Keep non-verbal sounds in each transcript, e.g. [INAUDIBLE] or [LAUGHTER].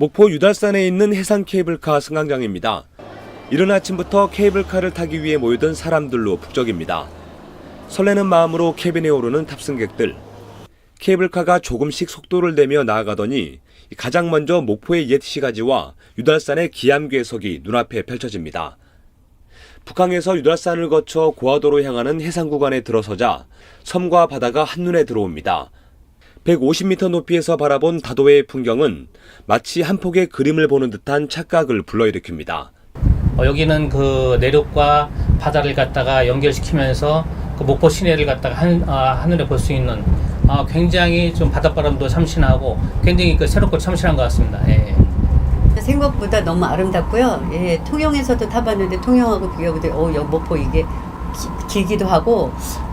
목포 유달산에 있는 해상 케이블카 승강장입니다. 이른 아침부터 케이블카를 타기 위해 모이던 사람들로 북적입니다. 설레는 마음으로 캐빈에 오르는 탑승객들. 케이블카가 조금씩 속도를 내며 나아가더니 가장 먼저 목포의 옛 시가지와 유달산의 기암괴석이 눈앞에 펼쳐집니다. 북항에서 유달산을 거쳐 고화도로 향하는 해상 구간에 들어서자 섬과 바다가 한눈에 들어옵니다. 150m 높이에서 바라본 다도해의 풍경은 마치 한 폭의 그림을 보는 듯한 착각을 불러일으킵니다. 어, 여기는 그 내륙과 바다를 갖다가 연결시키면서 그 목포 시내를 갖다가 한, 아, 하늘에 볼 수 있는 아, 굉장히 좀 바닷바람도 참신하고 굉장히 그 새롭고 참신한 것 같습니다. 예. 생각보다 너무 아름답고요. 예, 통영에서도 타봤는데 통영하고 비교해보더니 어, 목포 이게 기- 길기도 하고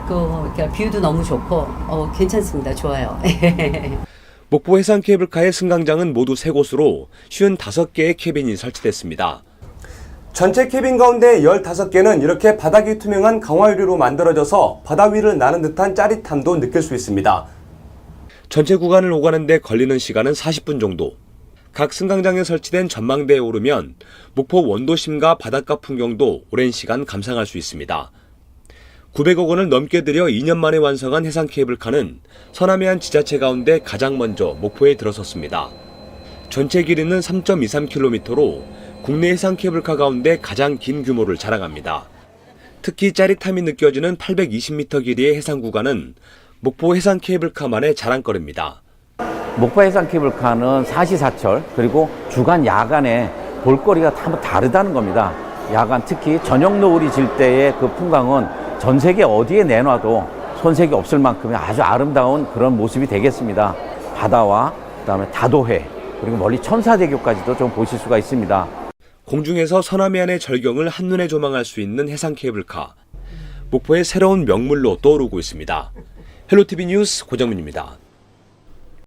그 이렇게 뷰도 너무 좋고 어, 괜찮습니다. 좋아요. [LAUGHS] 목포 해상 케이블카의 승강장은 모두 3곳으로 55개의 캐빈이 설치됐습니다. 전체 캐빈 가운데 15개는 이렇게 바닥이 투명한 강화유리로 만들어져서 바다 위를 나는 듯한 짜릿함도 느낄 수 있습니다. 전체 구간을 오가는데 걸리는 시간은 40분 정도. 각 승강장에 설치된 전망대에 오르면 목포 원도심과 바닷가 풍경도 오랜 시간 감상할 수 있습니다. 900억 원을 넘게 들여 2년 만에 완성한 해상 케이블카는 서남해안 지자체 가운데 가장 먼저 목포에 들어섰습니다. 전체 길이는 3.23km로 국내 해상 케이블카 가운데 가장 긴 규모를 자랑합니다. 특히 짜릿함이 느껴지는 820m 길이의 해상 구간은 목포 해상 케이블카만의 자랑거리입니다. 목포 해상 케이블카는 사시사철 그리고 주간 야간에 볼거리가 다 다르다는 겁니다. 야간 특히 저녁 노을이 질 때의 그 풍광은 전 세계 어디에 내놔도 손색이 없을 만큼의 아주 아름다운 그런 모습이 되겠습니다. 바다와 그다음에 다도해 그리고 멀리 천사대교까지도 좀 보실 수가 있습니다. 공중에서 서남해안의 절경을 한눈에 조망할 수 있는 해상 케이블카. 목포의 새로운 명물로 떠오르고 있습니다. 헬로티비 뉴스 고정민입니다.